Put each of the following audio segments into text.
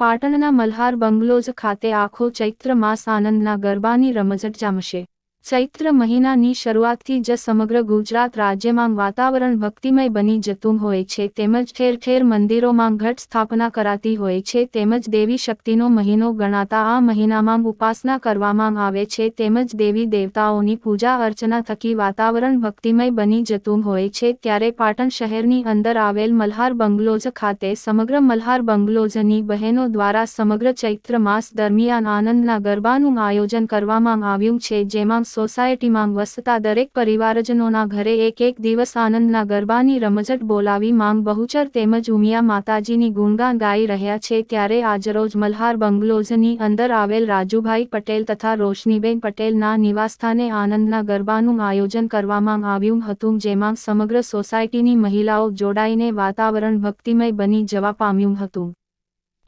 પાટણના મલ્હાર બંગલોઝ ખાતે આખો ચૈત્ર માસ આનંદના ગરબાની રમઝટ જામશે. ચૈત્ર મહિનાની શરૂઆતથી જ સમગ્ર ગુજરાત રાજ્યમાં વાતાવરણ ભક્તિમય બની જતું હોય છે તેમજ ઠેર ઠેર મંદિરોમાં ઘટ સ્થાપના કરાતી હોય છે તેમજ દેવી શક્તિનો મહિનો ગણાતા આ મહિનામાં ઉપાસના કરવામાં આવે છે તેમજ દેવી દેવતાઓની પૂજા અર્ચના થકી વાતાવરણ ભક્તિમય બની જતું હોય છે ત્યારે પાટણ શહેરની અંદર આવેલ મલ્હાર બંગલોજ ખાતે સમગ્ર મલ્હાર બંગલોજની બહેનો દ્વારા સમગ્ર ચૈત્ર માસ દરમિયાન આનંદના ગરબાનું આયોજન કરવામાં આવ્યું છે જેમાં સોસાયટીમાં વસતા દરેક પરિવારજનોના ઘરે એક એક દિવસ આનંદના ગરબાની રમઝટ બોલાવી માંગ બહુચર તેમજ ઉમિયા માતાજીની ગુણગાન ગાઈ રહ્યા છે ત્યારે આજરોજ મલ્હાર બંગલોઝની અંદર આવેલ રાજુભાઈ પટેલ તથા રોશનીબેન પટેલના નિવાસસ્થાને આનંદના ગરબાનું આયોજન કરવામાં આવ્યું હતું, જેમાં સમગ્ર સોસાયટીની મહિલાઓ જોડાઈને વાતાવરણ ભક્તિમય બની જવા પામ્યું હતું.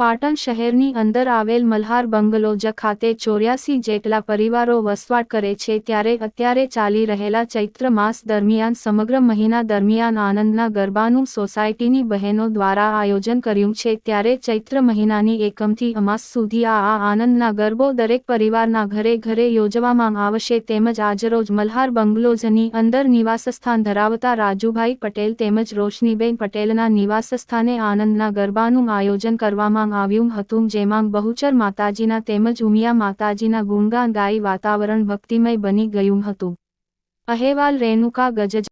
પાટણ શહેરની અંદર આવેલ મલ્હાર બંગલોજ ખાતે ચોર્યાસી જેટલા પરિવારો વસવાટ કરે છે ત્યારે અત્યારે ચાલી રહેલા ચૈત્ર માસ દરમિયાન સમગ્ર મહિના દરમિયાન આનંદના ગરબાનું સોસાયટીની બહેનો દ્વારા આયોજન કર્યું છે ત્યારે ચૈત્ર મહિનાની એકમથી અમાસ સુધી આ આનંદના ગરબો દરેક પરિવારના ઘરે ઘરે યોજવામાં આવશે તેમજ આજરોજ મલ્હાર બંગલોઝની અંદર નિવાસસ્થાન ધરાવતા રાજુભાઈ પટેલ તેમજ રોશનીબેન પટેલના નિવાસસ્થાને આનંદના ગરબાનું આયોજન કરવામાં આવ્યું હતું જેમાં બહુચર માતાજીના તેમજ ઉમિયા માતાજીના ગુણગાન ગાઈ વાતાવરણ ભક્તિમય બની ગયું હતું. અહેવાલ રેણુકા ગજજ